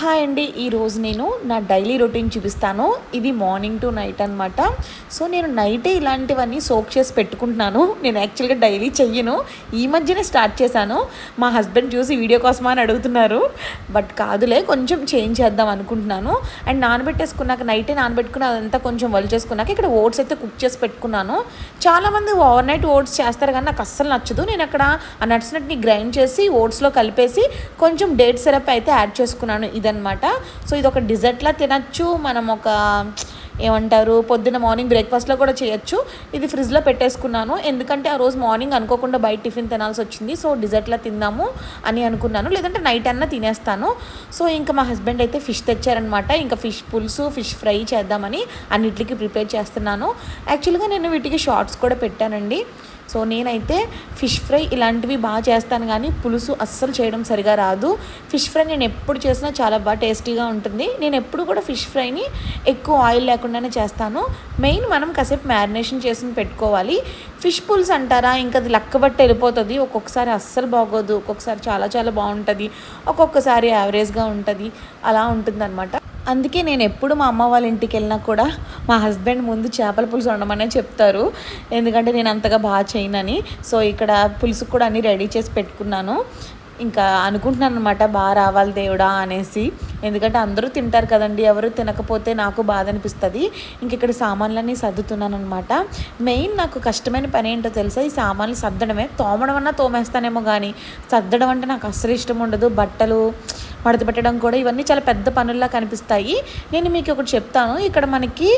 Hi అండి ఈరోజు నేను నా డైలీ రొటీన్ చూపిస్తాను. ఇది మార్నింగ్ టు నైట్ అనమాట సో నేను నైటే ఇలాంటివన్నీ సోక్ చేసి పెట్టుకుంటున్నాను. నేను యాక్చువల్గా డైలీ చెయ్యను. ఈ మధ్యనే స్టార్ట్ చేశాను. మా హస్బెండ్ చూసి వీడియో కోసమా అని అడుగుతున్నారు. బట్ కాదులే కొంచెం చేంజ్ చేద్దాం అనుకుంటున్నాను. అండ్ నానబెట్టేసుకున్నాక నైటే నానబెట్టుకుని అదంతా కొంచెం వల్ చేసుకున్నాక ఇక్కడ ఓట్స్ అయితే కుక్ చేసి పెట్టుకున్నాను. చాలామంది ఓవర్ నైట్ ఓట్స్ చేస్తారు కానీ నాకు అస్సలు నచ్చదు. నేను అక్కడ ఆ నట్స్నట్ని గ్రైండ్ చేసి ఓట్స్లో కలిపేసి కొంచెం డేట్ సిరప్ అయితే యాడ్ చేసుకున్నాను. ఇది ఇదనమాట సో ఇది ఒక డిజర్ట్లా తినచ్చు మనం ఒక ఏమంటారు పొద్దున్న మార్నింగ్ బ్రేక్ఫాస్ట్లో కూడా చేయొచ్చు. ఇది ఫ్రిడ్జ్లో పెట్టేసుకున్నాను. ఎందుకంటే ఆ రోజు మార్నింగ్ అనుకోకుండా బయట టిఫిన్ తినాల్సి వచ్చింది. సో డిజర్ట్లా తిందాము అని అనుకున్నాను. లేదంటే నైట్ అన్నా తినేస్తాను. సో ఇంకా మా హస్బెండ్ అయితే ఫిష్ తెచ్చారనమాట ఇంకా ఫిష్ పులుసు ఫిష్ ఫ్రై చేద్దామని అన్నిటికీ ప్రిపేర్ చేస్తున్నాను. యాక్చువల్గా నేను వీటికి షార్ట్స్ కూడా పెట్టానండి. సో నేనైతే ఫిష్ ఫ్రై ఇలాంటివి బాగా చేస్తాను కానీ పులుసు అస్సలు చేయడం సరిగా రాదు. ఫిష్ ఫ్రై నేను ఎప్పుడు చేసినా చాలా బాగా టేస్టీగా ఉంటుంది. నేను ఎప్పుడు కూడా ఫిష్ ఫ్రైని ఎక్కువ ఆయిల్ లేకుండానే చేస్తాను. మెయిన్ మనం కాసేపు మ్యారినేషన్ చేసి పెట్టుకోవాలి. ఫిష్ పులుసు అంటారా? ఇంకా అది లక్కబట్టి వెళ్ళిపోతుంది. ఒక్కొక్కసారి అస్సలు బాగోదు. ఒక్కొక్కసారి చాలా చాలా బాగుంటుంది. ఒక్కొక్కసారి యావరేజ్గా ఉంటుంది. అలా ఉంటుందన్నమాట. అందుకే నేను ఎప్పుడు మా అమ్మ వాళ్ళ ఇంటికి వెళ్ళినా కూడా మా హస్బెండ్ ముందు చేపల పులుసు వండమనే చెప్తారు. ఎందుకంటే నేను అంతగా బాగా చేయనని. సో ఇక్కడ పులుసు కూడా అన్నీ రెడీ చేసి పెట్టుకున్నాను. ఇంకా అనుకుంటున్నాను అనమాట బాగా రావాలి దేవుడా అనేసి. ఎందుకంటే అందరూ తింటారు కదండి ఎవరు తినకపోతే నాకు బాధ అనిపిస్తుంది ఇంక ఇక్కడ సామాన్లన్నీ సర్దుతున్నాను అనమాట మెయిన్ నాకు కష్టమైన పని ఏంటో తెలుసా? ఈ సామాన్లు సర్దడమే. తోమడం అన్నా తోమేస్తానేమో కానీ సర్దడం అంటే నాకు అస్సలు ఇష్టం ఉండదు. బట్టలు మడత పెట్టడం కూడా ఇవన్నీ చాలా పెద్ద పనుల్లా కనిపిస్తాయి. నేను మీకు ఒకటి చెప్తాను. ఇక్కడ మనకి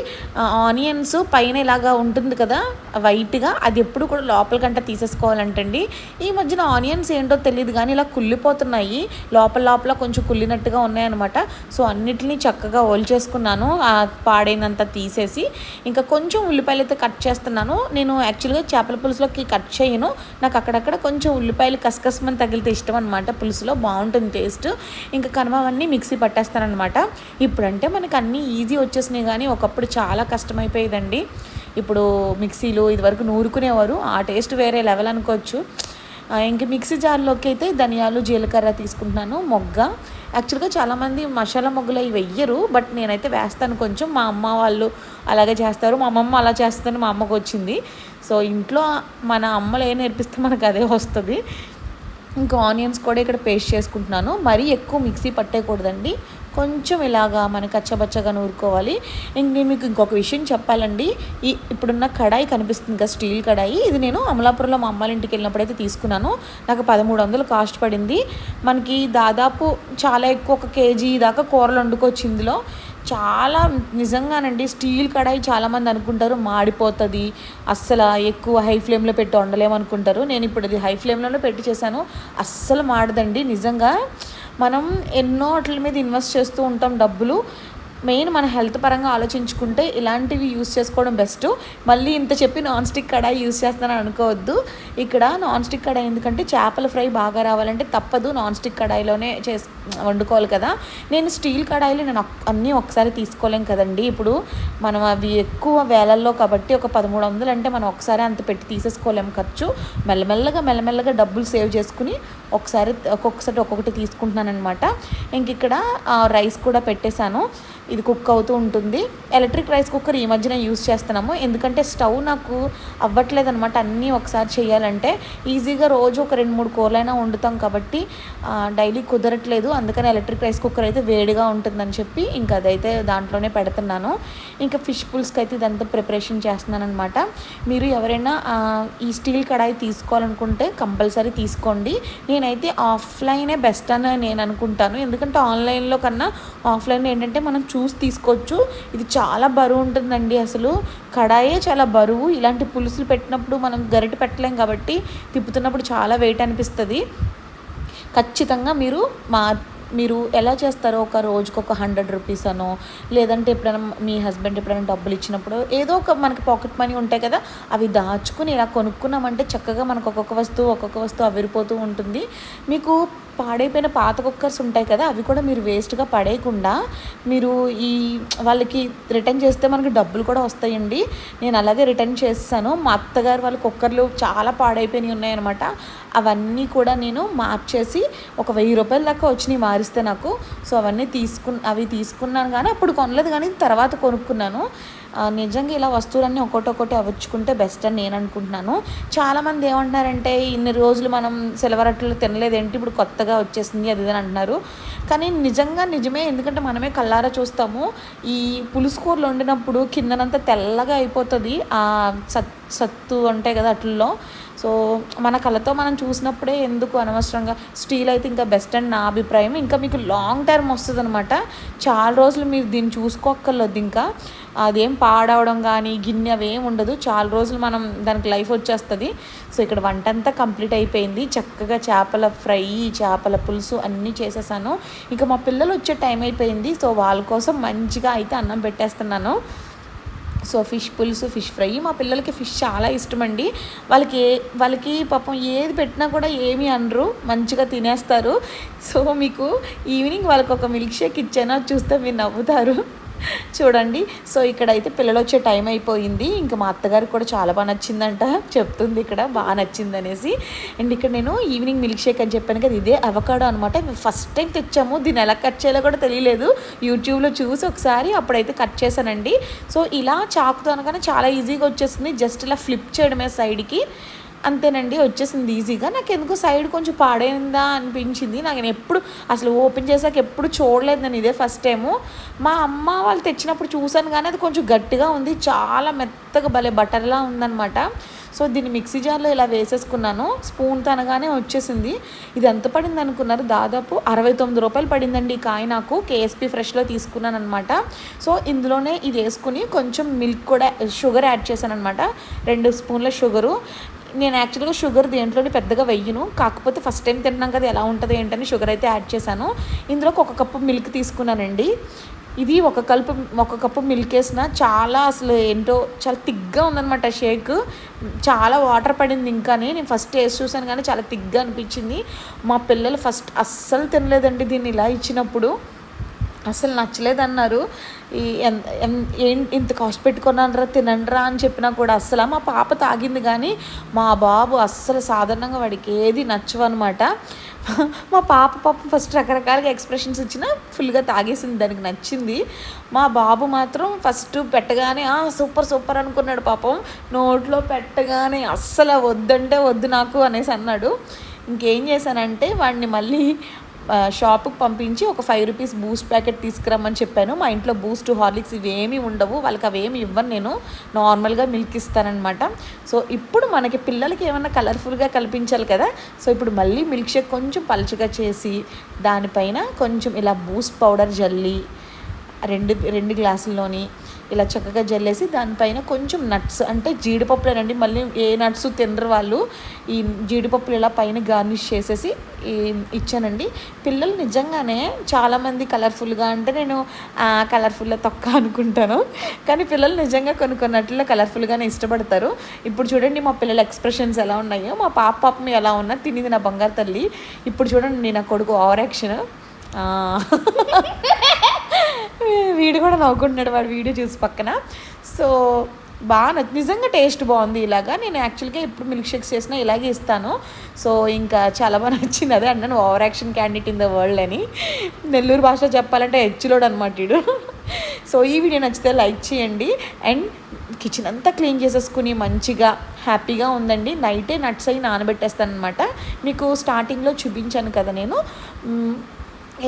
ఆనియన్స్ పైన ఇలాగా ఉంటుంది కదా వైట్గా అది ఎప్పుడు కూడా లోపలికంట తీసేసుకోవాలంటండి. ఈ మధ్యన ఆనియన్స్ ఏంటో తెలియదు కానీ ఇలా కుళ్ళిపోతున్నాయి. లోపల లోపల కొంచెం కుళ్ళినట్టుగా ఉన్నాయన్నమాట. సో అన్నిటిని చక్కగా ఓల్ చేసుకున్నాను. ఆ పాడైనంత తీసేసి. ఇంకా కొంచెం ఉల్లిపాయలు అయితే కట్ చేస్తున్నాను. నేను యాక్చువల్గా చేపల పులుసులోకి కట్ చేయను. నాకు అక్కడక్కడ కొంచెం ఉల్లిపాయలు కసకసమని తగిలితే ఇష్టం అనమాట పులుసులో బాగుంటుంది టేస్ట్. ఇంకా కనవన్నీ మిక్సీ పట్టేస్తానమాట ఇప్పుడంటే మనకు అన్నీ ఈజీ వచ్చేసినాయి కానీ ఒకప్పుడు చాలా కష్టమైపోయేదండి. ఇప్పుడు మిక్సీలు ఇదివరకు నూరుకునేవారు ఆ టేస్ట్ వేరే లెవెల్ అనుకోవచ్చు. ఇంక మిక్సీ జార్లోకి అయితే ధనియాలు జీలకర్ర తీసుకుంటున్నాను మొగ్గ. యాక్చువల్గా చాలామంది మసాలా మొగ్గలు అవి వెయ్యరు బట్ నేనైతే వేస్తాను కొంచెం. మా అమ్మ వాళ్ళు అలాగే చేస్తారు. మా అమ్మమ్మ అలా చేస్తుందని మా అమ్మకు వచ్చింది సో ఇంట్లో మన అమ్మలు ఏం నేర్పిస్తే మనకు అదే వస్తుంది. ఇంకా ఆనియన్స్ కూడా ఇక్కడ పేస్ట్ చేసుకుంటున్నాను. మరీ ఎక్కువ మిక్సీ పట్టేయకూడదండి. కొంచెం ఇలాగా మన కచ్చబచ్చగా నూరుకోవాలి. ఇంక నేను మీకు ఇంకొక విషయం చెప్పాలండి. ఈ ఇప్పుడున్న కడాయి కనిపిస్తుంది కదా స్టీల్ కడాయి. ఇది నేను అమలాపురంలో మా అమ్మాళ్ళ ఇంటికి వెళ్ళినప్పుడైతే తీసుకున్నాను. నాకు పదమూడు వందలు కాస్ట్ పడింది. మనకి దాదాపు చాలా ఎక్కువ ఒక కేజీ దాకా కూరలు వండుకోవచ్చు ఇందులో. చాలా నిజంగానండి స్టీల్ కడాయి చాలామంది అనుకుంటారు మాడిపోతుంది అస్సలు ఎక్కువ హై ఫ్లేమ్లో పెట్టి వండలేమనుకుంటారు నేను ఇప్పుడు అది హై ఫ్లేమ్లో పెట్టి చేశాను. అస్సలు మాడదండి. నిజంగా మనం ఎన్నో వాటి మీద ఇన్వెస్ట్ చేస్తూ ఉంటాం డబ్బులు. మెయిన్ మన హెల్త్ పరంగా ఆలోచించుకుంటే ఇలాంటివి యూస్ చేసుకోవడం బెస్ట్. మళ్ళీ ఇంత చెప్పి నాన్ స్టిక్ కడాయి యూస్ చేస్తానని అనుకోవద్దు. ఇక్కడ నాన్ స్టిక్ కడాయి ఎందుకంటే చేపల ఫ్రై బాగా రావాలంటే తప్పదు నాన్ స్టిక్ కడాయిలోనే చేసి వండుకోవాలి కదా. నేను స్టీల్ కడాయిలు నేను అన్నీ ఒకసారి తీసుకోలేం కదండి. ఇప్పుడు మనం అవి ఎక్కువ వేలల్లో కాబట్టి ఒక పదమూడు వందలు అంటే మనం ఒకసారి అంత పెట్టి తీసేసుకోలేం ఖర్చు. మెల్లమెల్లగా మెల్లమెల్లగా డబ్బులు సేవ్ చేసుకుని ఒకసారి ఒక్కొక్కసారి ఒక్కొక్కటి తీసుకుంటున్నాను అనమాట ఇంక ఇక్కడ రైస్ కూడా పెట్టేశాను. ఇది కుక్ అవుతూ ఉంటుంది. ఎలక్ట్రిక్ రైస్ కుక్కర్ ఈ మధ్యన యూస్ చేస్తున్నాము. ఎందుకంటే స్టవ్ నాకు అవ్వట్లేదు అనమాట అన్నీ ఒకసారి చేయాలంటే. ఈజీగా రోజు ఒక రెండు మూడు కూరలైనా వండుతాం కాబట్టి డైలీ కుదరట్లేదు. అందుకని ఎలక్ట్రిక్ రైస్ కుక్కర్ అయితే వేడిగా ఉంటుందని చెప్పి ఇంకా అదైతే దాంట్లోనే పెడుతున్నాను. ఇంకా ఫిష్ పుల్స్కి అయితే ఇదంతా ప్రిపరేషన్ చేస్తున్నాను అనమాట మీరు ఎవరైనా ఈ స్టీల్ కడాయి తీసుకోవాలనుకుంటే కంపల్సరీ తీసుకోండి. నేనైతే ఆఫ్లైనే బెస్ట్ అని నేను అనుకుంటాను. ఎందుకంటే ఆన్లైన్లో కన్నా ఆఫ్లైన్ ఏంటంటే మనం చూసి తీసుకోవచ్చు. ఇది చాలా బరువు ఉంటుందండి అసలు. కడాయే చాలా బరువు. ఇలాంటి పులుసులు పెట్టినప్పుడు మనం గరిట పెట్టలేం కాబట్టి తిప్పుతున్నప్పుడు చాలా వెయిట్ అనిపిస్తుంది. ఖచ్చితంగా మీరు మా మీరు ఎలా చేస్తారో ఒక రోజుకి ఒక హండ్రెడ్ రూపీస్ అనో లేదంటే ఎప్పుడైనా మీ హస్బెండ్ ఎప్పుడైనా డబ్బులు ఇచ్చినప్పుడు ఏదో ఒక మనకి పాకెట్ మనీ ఉంటాయి కదా అవి దాచుకుని ఇలా కొనుక్కున్నామంటే చక్కగా మనకు ఒక్కొక్క వస్తువు ఒక్కొక్క వస్తువు అవిరిపోతూ ఉంటుంది. మీకు పాడైపోయిన పాత కుక్కర్స్ ఉంటాయి కదా అవి కూడా మీరు వేస్ట్గా పడేయకుండా మీరు ఈ వాళ్ళకి రిటర్న్ చేస్తే మనకి డబ్బులు కూడా వస్తాయండి. నేను అలాగే రిటర్న్ చేస్తాను. మా అత్తగారు వాళ్ళ కుక్కర్లు చాలా పాడైపోయినాయి ఉన్నాయన్నమాట. అవన్నీ కూడా నేను మార్చేసి ఒక వెయ్యి రూపాయల దాకా వచ్చినాయి మారిస్తే నాకు. సో అవన్నీ తీసుకు అవి తీసుకున్నాను కానీ అప్పుడు కొనలేదు కానీ తర్వాత కొనుక్కున్నాను. నిజంగా ఇలా వస్తువులన్నీ ఒకటొకటి అవచ్చుకుంటే బెస్ట్ అని నేను అనుకుంటున్నాను. చాలామంది ఏమంటున్నారంటే ఇన్ని రోజులు మనం సెలవరట్లు తినలేదు ఏంటి ఇప్పుడు కొత్తగా వచ్చేసింది అది ఇది అంటున్నారు. కానీ నిజంగా నిజమే ఎందుకంటే మనమే కళ్ళారా చూస్తాము. ఈ పులుసు కూరలు వండినప్పుడు కిందనంతా తెల్లగా అయిపోతుంది ఆ సత్ సత్తు ఉంటాయి కదా అట్లలో సో మన కళ్ళతో మనం చూసినప్పుడే ఎందుకు అనవసరంగా? స్టీల్ అయితే ఇంకా బెస్ట్ అని నా అభిప్రాయం. ఇంకా మీకు లాంగ్ టర్మ్ వస్తుంది అనమాట చాలా రోజులు మీరు దీన్ని చూసుకోక్కర్లేదు ఇంకా. అదేం పాడవడం కానీ గిన్నె అవేం ఉండదు. చాలా రోజులు మనం దానికి లైఫ్ వచ్చేస్తుంది. సో ఇక్కడ వంట అంతా కంప్లీట్ అయిపోయింది. చక్కగా చేపల ఫ్రై చేపల పులుసు అన్నీ చేసేసాను. ఇంకా మా పిల్లలు వచ్చే టైం అయిపోయింది. సో వాళ్ళ కోసం మంచిగా అయితే అన్నం పెట్టేస్తున్నాను. సో ఫిష్ పులుసు ఫిష్ ఫ్రై. మా పిల్లలకి ఫిష్ చాలా ఇష్టం అండి వాళ్ళకి ఏ వాళ్ళకి పాపం ఏది పెట్టినా కూడా ఏమి అనరు. మంచిగా తినేస్తారు. సో మీకు ఈవినింగ్ వాళ్ళకి ఒక మిల్క్ షేక్ ఇచ్చానో? చూస్తే మీరు నవ్వుతారు. చూడండి. సో ఇక్కడైతే పిల్లలు వచ్చే టైం అయిపోయింది. ఇంకా మా అత్తగారికి కూడా చాలా బాగా నచ్చిందంట. చెప్తుంది ఇక్కడ బాగా నచ్చింది అనేసి అండ్ ఇక్కడ నేను ఈవినింగ్ మిల్క్ షేక్ అని చెప్పాను కదా ఇదే అవకాడో అనమాట ఫస్ట్ టైం తెచ్చాము. దీన్ని ఎలా కట్ చేయాలో కూడా తెలియలేదు. యూట్యూబ్లో చూసి ఒకసారి అప్పుడైతే కట్ చేశానండి. సో ఇలా చాకుతో అనగానే చాలా ఈజీగా వచ్చేస్తుంది. జస్ట్ ఇలా ఫ్లిప్ చేయడమే సైడ్కి. అంతేనండి వచ్చేసింది ఈజీగా. నాకు ఎందుకో సైడ్ కొంచెం పాడైందా అనిపించింది. నాకు నేను ఎప్పుడు అసలు ఓపెన్ చేసాక ఎప్పుడు చూడలేదు నేను ఇదే ఫస్ట్ టైము. మా అమ్మ వాళ్ళు తెచ్చినప్పుడు చూసాను కానీ అది కొంచెం గట్టిగా ఉంది. చాలా మెత్తగా భలే బటర్లా ఉందనమాట సో దీన్ని మిక్సీ జార్లో ఇలా వేసేసుకున్నాను. స్పూన్ తనగానే వచ్చేసింది. ఇది ఎంత పడింది అనుకున్నారు? దాదాపు అరవై తొమ్మిది రూపాయలు పడిందండి ఈ కాయ నాకు. కేఎస్పి ఫ్రెష్లో తీసుకున్నాను అనమాట సో ఇందులోనే ఇది వేసుకుని కొంచెం మిల్క్ కూడా షుగర్ యాడ్ చేశాను అనమాట రెండు స్పూన్ల షుగరు. నేను యాక్చువల్గా షుగర్ దేంట్లోనే పెద్దగా వెయ్యను. కాకపోతే ఫస్ట్ టైం తిన్నాం కదా ఎలా ఉంటుంది ఏంటని షుగర్ అయితే యాడ్ చేశాను. ఇందులోకి ఒక కప్పు మిల్క్ తీసుకున్నానండి. ఇది ఒక కలుపు ఒక కప్పు మిల్క్ వేసిన చాలా అసలు ఏంటో చాలా తిగ్గా ఉందనమాట షేక్. చాలా వాటర్ పడింది ఇంకా నేను ఫస్ట్ టేస్ట్ చూసాను కానీ చాలా తిగ్గా అనిపించింది. మా పిల్లలు ఫస్ట్ అస్సలు తినలేదండి దీన్ని ఇలా ఇచ్చినప్పుడు. అసలు నచ్చలేదన్నారు. ఈ ఇంత కాస్ట్ పెట్టుకున్నానరా తినండిరా అని చెప్పినా కూడా అస్సలు మా పాప తాగింది కానీ మా బాబు అస్సలు సాధారణంగా వాడికి ఏది నచ్చవన్నమాట. మా పాప పాప ఫస్ట్ రకరకాలుగా ఎక్స్ప్రెషన్స్ ఇచ్చిన ఫుల్గా తాగేసింది దానికి నచ్చింది. మా బాబు మాత్రం ఫస్ట్ పెట్టగానే సూపర్ సూపర్ అనుకున్నాడు పాపం. నోట్లో పెట్టగానే అస్సలు వద్దంటే వద్దు నాకు అనేసి అన్నాడు. ఇంకేం చేశానంటే వాడిని మళ్ళీ షాప్కి పంపించి ఒక ఫైవ్ రూపీస్ బూస్ట్ ప్యాకెట్ తీసుకురమ్మని చెప్పాను. మా ఇంట్లో బూస్ట్ హార్లిక్స్ ఇవేమీ ఉండవు. వాళ్ళకి అవేమి ఇవ్వను నేను. నార్మల్గా మిల్క్ ఇస్తానమాట సో ఇప్పుడు మనకి పిల్లలకి ఏమన్నా కలర్ఫుల్గా కల్పించాలి కదా. సో ఇప్పుడు మళ్ళీ మిల్క్ షేక్ కొంచెం పలుచగా చేసి దానిపైన కొంచెం ఇలా బూస్ట్ పౌడర్ జల్లి రెండు రెండు గ్లాసుల్లోని ఇలా చక్కగా జల్లేసి దానిపైన కొంచెం నట్స్ అంటే జీడిపప్పులేనండి మళ్ళీ ఏ నట్స్ తినరు వాళ్ళు. ఈ జీడిపప్పులు ఇలా పైన గార్నిష్ చేసేసి ఇచ్చానండి. పిల్లలు నిజంగానే చాలామంది కలర్ఫుల్గా అంటే నేను కలర్ఫుల్గా తొక్క అనుకుంటాను. కానీ పిల్లలు నిజంగా కొన్ని కొన్నట్లో కలర్ఫుల్గానే ఇష్టపడతారు. ఇప్పుడు చూడండి మా పిల్లల ఎక్స్ప్రెషన్స్ ఎలా ఉన్నాయో. మా పాప పాపం ఎలా ఉన్నా తినేది నా బంగారు తల్లి. ఇప్పుడు చూడండి నేను నా కొడుకు ఓవర్ యాక్షన్. వీడు కూడా నవ్వుకుంటున్నాడు వాడు వీడియో చూసి పక్కన. సో బాగా నిజంగా టేస్ట్ బాగుంది ఇలాగా. నేను యాక్చువల్గా ఎప్పుడు మిల్క్ షేక్స్ చేసినా ఇలాగే ఇస్తాను. సో ఇంకా చాలా బాగా నచ్చింది. అదే అన్నాను over action candidate in the world అని. నెల్లూరు భాషలో చెప్పాలంటే హెచ్చులోడు అనమాట ఇడు సో ఈ వీడియో నచ్చితే లైక్ చేయండి. అండ్ కిచెన్ అంతా క్లీన్ చేసేసుకుని మంచిగా హ్యాపీగా ఉందండి. నైటే నట్స్ అయి నానబెట్టేస్తాను అనమాట మీకు స్టార్టింగ్లో చూపించాను కదా నేను.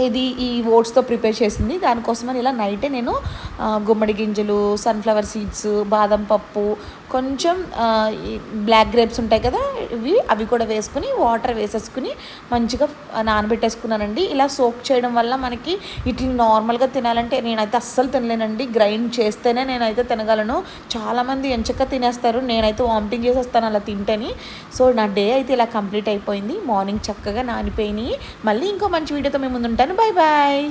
ఇది ఈ ఓట్స్తో ప్రిపేర్ చేసింది. దానికోసమని ఇలా నైటే నేను గుమ్మడి గింజలు సన్ఫ్లవర్ సీడ్స్ బాదం పప్పు కొంచెం బ్లాక్ గ్రేప్స్ ఉంటాయి కదా ఇవి అవి కూడా వేసుకుని వాటర్ వేసేసుకుని మంచిగా నానబెట్టేసుకున్నానండి. ఇలా సోక్ చేయడం వల్ల మనకి ఇట్లా నార్మల్గా తినాలంటే నేనైతే అస్సలు తినలేనండి. గ్రైండ్ చేస్తేనే నేనైతే తినగలను. చాలామంది ఎంచక్క తినేస్తారు. నేనైతే వామిటింగ్ చేసేస్తాను అలా తింటని. సో నా డే అయితే ఇలా కంప్లీట్ అయిపోయింది. మార్నింగ్ చక్కగా నానిపోయినాయి. మళ్ళీ ఇంకో మంచి వీడియోతో మేము ముందుంటాను. Bye bye